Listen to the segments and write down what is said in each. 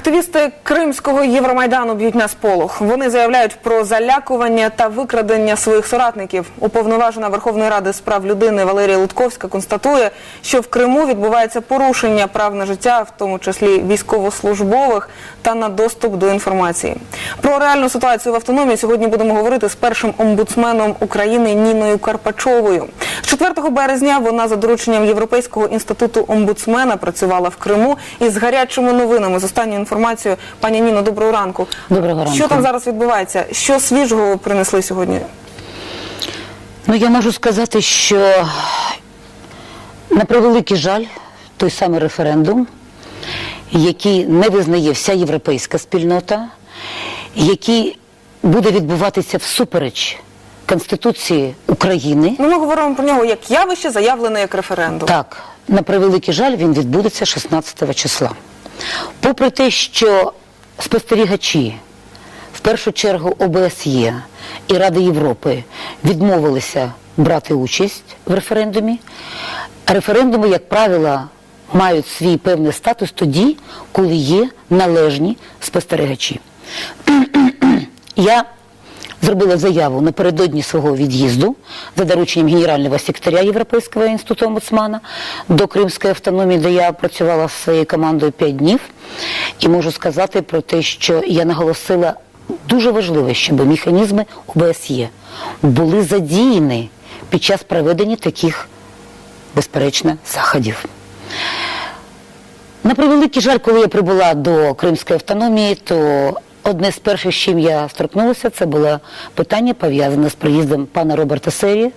Активісти Кримського Євромайдану б'ють на сполох. Вони заявляють про залякування та викрадення своїх соратників. Уповноважена Верховної Ради з прав людини Валерія Лутковська констатує, що в Криму відбувається порушення прав на життя, в тому числі військовослужбових, та на доступ до інформації. Про реальну ситуацію в автономії сьогодні будемо говорити з першим омбудсменом України Ніною Карпачовою. З 4 березня вона за дорученням Європейського інституту омбудсмена працювала в Криму із гарячими новинами з останньою інформацією. Пані Ніно, доброго ранку. Доброго ранку. Що там зараз відбувається? Що свіжого принесли сьогодні? Ну, я можу сказати, що на превеликий жаль, той самий референдум, який не визнає вся європейська спільнота, який буде відбуватися всупереч Конституції України. Ну, ми говоримо про нього як явище, заявлене як референдум. Так, на превеликий жаль, він відбудеться 16 числа. Попри те, що спостерігачі, в першу чергу ОБСЄ і Ради Європи відмовилися брати участь в референдумі, референдуми, як правило, мають свій певний статус тоді, коли є належні спостерігачі. Я зробила заяву напередодні свого від'їзду за дорученням генерального секретаря Європейського інституту омбудсмана до Кримської автономії, де я працювала з своєю командою 5 днів. І можу сказати про те, що я наголосила дуже важливо, щоб механізми ОБСЄ були задіяні під час проведення таких, безперечно, заходів. На превеликий жаль, коли я прибула до Кримської автономії, то одне з перших, з чим я сторкнулася, це було питання пов'язане з приїздом пана Роберта Сері.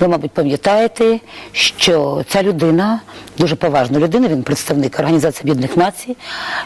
Ви, мабуть, пам'ятаєте, що ця людина, дуже поважна людина, він представник Організації Об'єднаних Націй.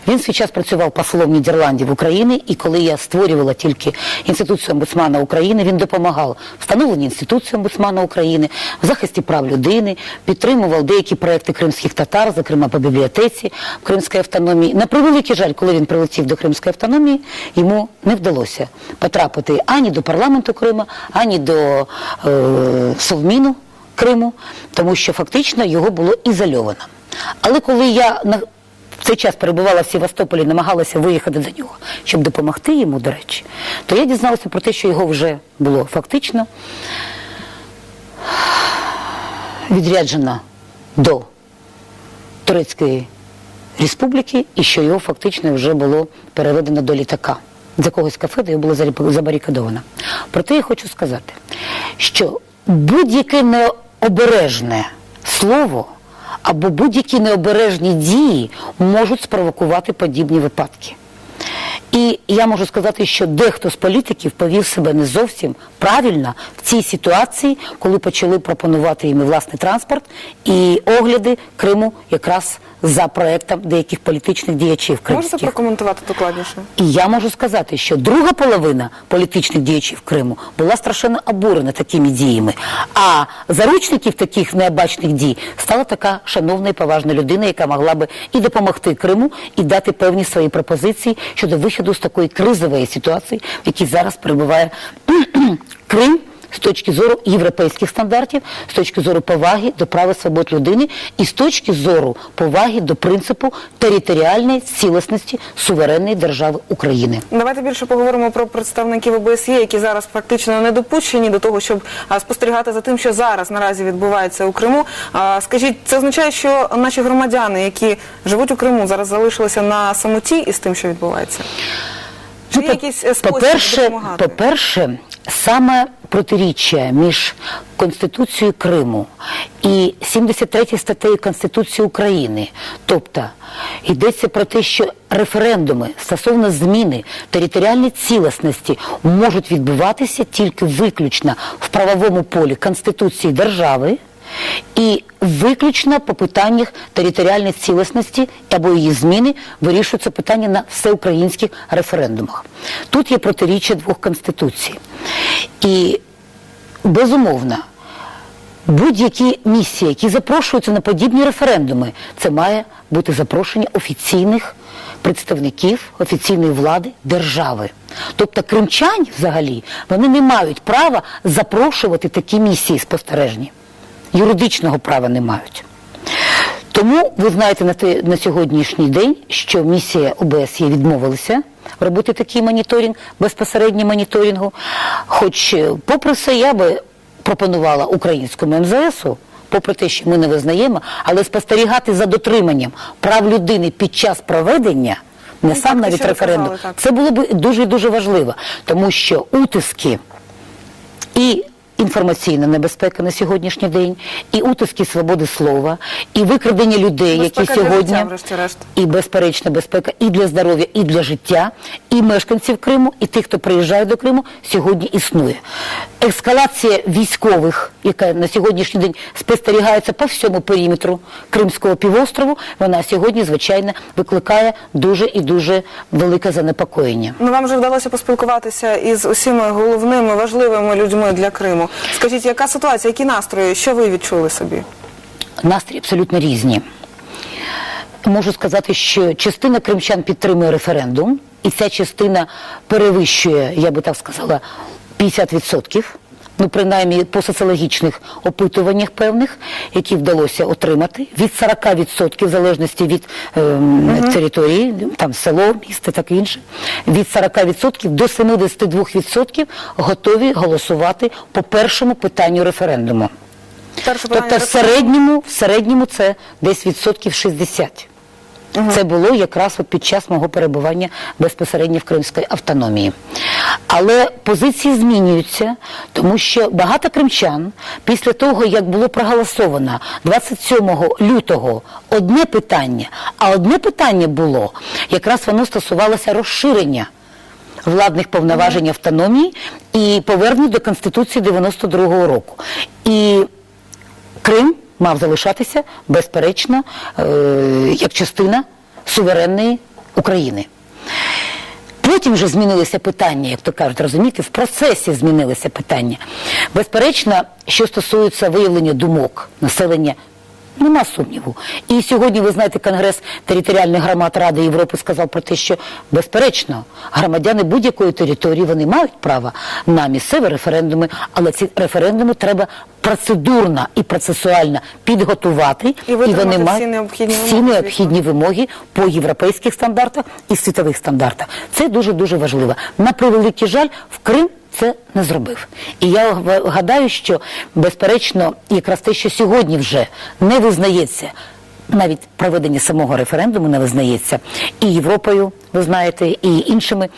Він свій час працював послом Нідерландів в Україні, і коли я створювала тільки інституцію омбудсмана України, він допомагав встановленні інституції омбудсмана України, в захисті прав людини, підтримував деякі проекти кримських татар, зокрема по бібліотеці в Кримській автономії. На превеликий жаль, коли він прилетів до Кримської автономії, йому не вдалося потрапити ані до парламенту Криму, ані до е, Совміну Криму, тому що фактично його було ізольовано. Але коли я на в цей час перебувала в Севастополі, намагалася виїхати до нього, щоб допомогти йому, до речі, то я дізналася про те, що його вже було фактично відряджено до Турецької республіки і що його фактично вже було переведено до літака. З якогось кафе, де його було забарикадовано. Проте я хочу сказати, що будь-яке необережне слово або будь-які необережні дії можуть спровокувати подібні випадки. І я можу сказати, що дехто з політиків повів себе не зовсім правильно в цій ситуації, коли почали пропонувати їм власний транспорт і огляди Криму якраз за проектом деяких політичних діячів Можете кримських. прокоментувати докладніше? І я можу сказати, що друга половина політичних діячів Криму була страшенно обурена такими діями. А заручників таких необачних дій стала така шановна і поважна людина, яка могла би і допомогти Криму, і дати певні свої пропозиції щодо виходу з такої кризової ситуації, в якій зараз перебуває Крим. З точки зору європейських стандартів, з точки зору поваги до прав і свобод людини і з точки зору поваги до принципу територіальної цілісності суверенної держави України. Давайте більше поговоримо про представників ОБСЄ, які зараз практично не допущені до того, щоб спостерігати за тим, що зараз наразі відбувається у Криму. Скажіть, це означає, що наші громадяни, які живуть у Криму, зараз залишилися на самоті із тим, що відбувається? Чи по- якийсь е, спосіб по-перше, по-перше, саме протиріччя між Конституцією Криму і 73 статтею Конституції України, тобто йдеться про те, що референдуми стосовно зміни територіальної цілісності можуть відбуватися тільки виключно в правовому полі Конституції держави. І виключно по питаннях територіальної цілісності або її зміни вирішується питання на всеукраїнських референдумах. Тут є протиріччя двох конституцій. І безумовно, будь-які місії, які запрошуються на подібні референдуми, це має бути запрошення офіційних представників офіційної влади держави. Тобто кримчань взагалі вони не мають права запрошувати такі місії спостережні юридичного права не мають. Тому ви знаєте на, те, на сьогоднішній день, що місія ОБС є відмовилася робити такий моніторинг, безпосередній моніторингу. Хоч, е, попри все, я би пропонувала українському МЗСу, попри те, що ми не визнаємо, але спостерігати за дотриманням прав людини під час проведення. Не Ну, сам так, навіть референдум. казали. Це було б дуже дуже важливо, тому що утиски і інформаційна небезпека на сьогоднішній день, і утиски свободи слова, і викрадення людей, Безпека які для сьогодні життя, і безперечна безпека і для здоров'я, і для життя, і мешканців Криму, і тих, хто приїжджає до Криму, сьогодні існує. Ескалація військових, яка на сьогоднішній день спостерігається по всьому периметру Кримського півострову, вона сьогодні, звичайно, викликає дуже і дуже велике занепокоєння. Ну вам вже вдалося поспілкуватися із усіма головними важливими людьми для Криму. Скажіть, яка ситуація, які настрої, що ви відчули собі? Настрій абсолютно різні. Можу сказати, що частина кримчан підтримує референдум, і ця частина перевищує, я би так сказала, 50%. Ну, принаймні по соціологічних опитуваннях певних, які вдалося отримати, від 40% в залежності від ем, території, там село, місто, так і інше, від 40% до 72% готові голосувати по першому питанню референдуму. Перше Тобто в середньому, в середньому це десь відсотків 60. Це було якраз от під час мого перебування безпосередньо в Кримській автономії. Але позиції змінюються, тому що багато кримчан після того, як було проголосовано 27 лютого одне питання, а одне питання було, якраз воно стосувалося розширення владних повноважень автономії і повернення до Конституції 92-го року. І мав залишатися безперечно е, як частина суверенної України. Потім вже змінилися питання, як то кажуть, розумієте, в процесі змінилися питання. Безперечно, що стосується виявлення думок населення, нема сумніву. І сьогодні, ви знаєте, Конгрес територіальних громад Ради Європи сказав про те, що безперечно громадяни будь-якої території вони мають право на місцеві референдуми, але ці референдуми треба процедурно і процесуально підготувати, І витримати вони всі необхідні всі вимоги, необхідні вимоги по європейських стандартах і світових стандартах. Це дуже дуже важливо. На превеликий жаль, в Крим це не зробив. І я гадаю, що безперечно, якраз те, що сьогодні вже не визнається. Навіть проведення самого референдуму не визнається і Європою, ви знаєте, і іншими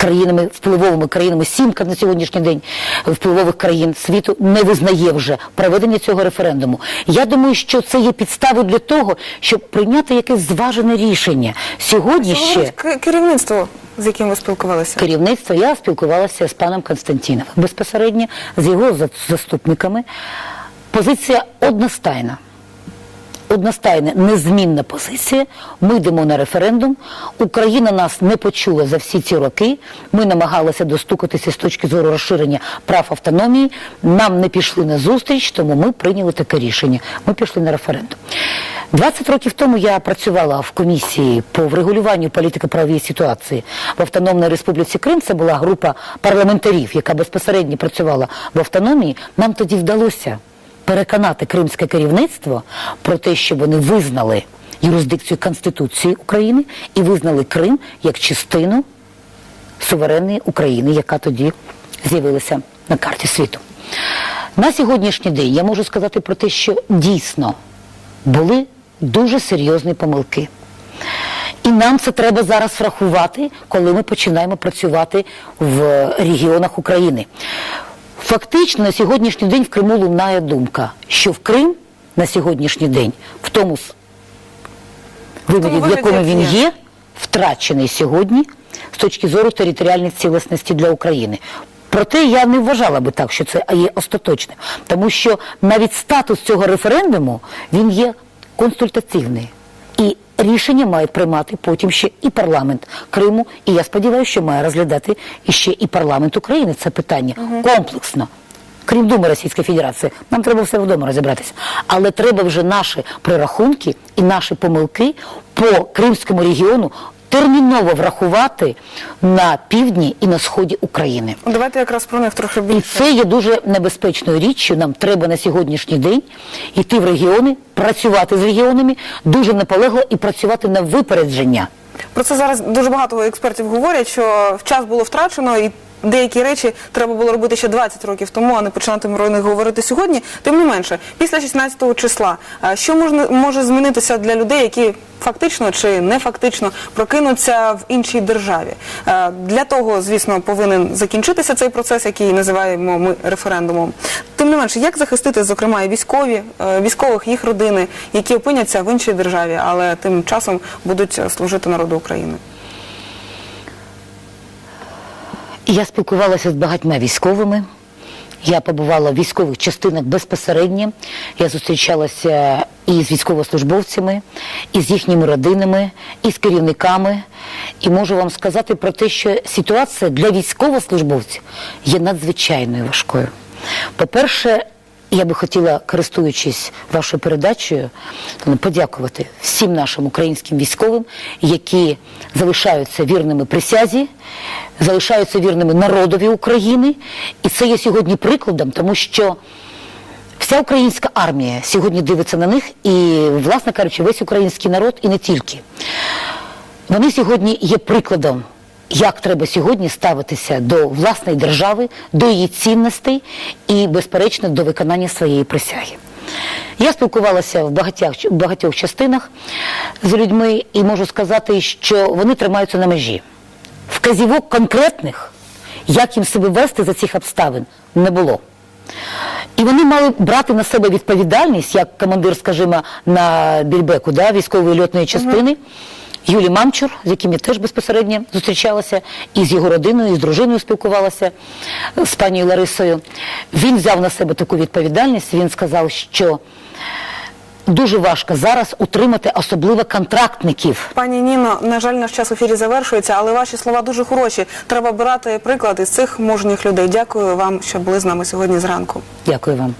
країнами, впливовими країнами, сімка на сьогоднішній день впливових країн світу не визнає вже проведення цього референдуму. Я думаю, що це є підставою для того, щоб прийняти якесь зважене рішення. Сьогодні ще керівництво, з яким ви спілкувалися? керівництво, я спілкувалася з паном Константіновим безпосередньо, з його заступниками. Позиція одностайна. Одностайна, незмінна позиція. Ми йдемо на референдум. Україна нас не почула за всі ці роки. Ми намагалися достукатися з точки зору розширення прав автономії. Нам не пішли на зустріч, тому ми прийняли таке рішення. Ми пішли на референдум. 20 років тому я працювала в комісії по врегулюванню політико-правової ситуації в Автономній Республіці Крим. Це була група парламентарів, яка безпосередньо працювала в автономії. Нам тоді вдалося переконати кримське керівництво про те, що вони визнали юрисдикцію Конституції України і визнали Крим як частину суверенної України, яка тоді з'явилася на карті світу. На сьогоднішній день я можу сказати про те, що дійсно були дуже серйозні помилки. І нам це треба зараз врахувати, коли ми починаємо працювати в регіонах України. Фактично на сьогоднішній день в Криму лунає думка, що в Крим на сьогоднішній день в тому вигляді, в якому він є, втрачений сьогодні з точки зору територіальної цілісності для України. Проте я не вважала би так, що це є остаточним, тому що навіть статус цього референдуму він є консультативний. І рішення має приймати потім ще і парламент Криму. І я сподіваюся, що має розглядати іще і парламент України це питання комплексно. Крім Думи Російської Федерації, нам треба все вдома розібратися. Але треба вже наші прирахунки і наші помилки по Кримському регіону терміново врахувати на півдні і на сході України. Давайте якраз про них трохи І це є дуже небезпечною річчю. Нам треба на сьогоднішній день йти в регіони, працювати з регіонами дуже наполегло і працювати на випередження. Про це зараз дуже багато експертів говорять, що час було втрачено і. Деякі речі треба було робити ще 20 років тому, а не починати про них говорити сьогодні. Тим не менше, після 16 числа, що можна може змінитися для людей, які фактично чи не фактично прокинуться в іншій державі? Для того, звісно, повинен закінчитися цей процес, який називаємо ми референдумом. Тим не менше, як захистити, зокрема, і військові, військових, їх родини, які опиняться в іншій державі, але тим часом будуть служити народу України? І Я спілкувалася з багатьма військовими. Я побувала в військових частинах безпосередньо. Я зустрічалася і з військовослужбовцями, і з їхніми родинами, і з керівниками. І можу вам сказати про те, що ситуація для військовослужбовців є надзвичайною важкою. По-перше, я би хотіла, користуючись вашою передачею, ну, подякувати всім нашим українським військовим, які залишаються вірними присязі, залишаються вірними народові України. І це є сьогодні прикладом, тому що вся українська армія сьогодні дивиться на них, і, власне кажучи, весь український народ і не тільки. Вони сьогодні є прикладом, як треба сьогодні ставитися до власної держави, до її цінностей і, безперечно, до виконання своєї присяги. Я спілкувалася в багатьох, в багатьох частинах з людьми і можу сказати, що вони тримаються на межі. Вказівок конкретних, як їм себе вести за цих обставин, не було. І вони мали брати на себе відповідальність, як командир, скажімо, на більбеку, да, військової льотної частини. Юлій Мамчур, з яким я теж безпосередньо зустрічалася, і з його родиною, і з дружиною спілкувалася е, з пані Ларисою. Він взяв на себе таку відповідальність. Він сказав, що дуже важко зараз утримати особливо контрактників. Пані Ніно, на жаль, наш час в ефірі завершується, але ваші слова дуже хороші. Треба брати приклад із цих мужніх людей. Дякую вам, що були з нами сьогодні зранку. Дякую вам.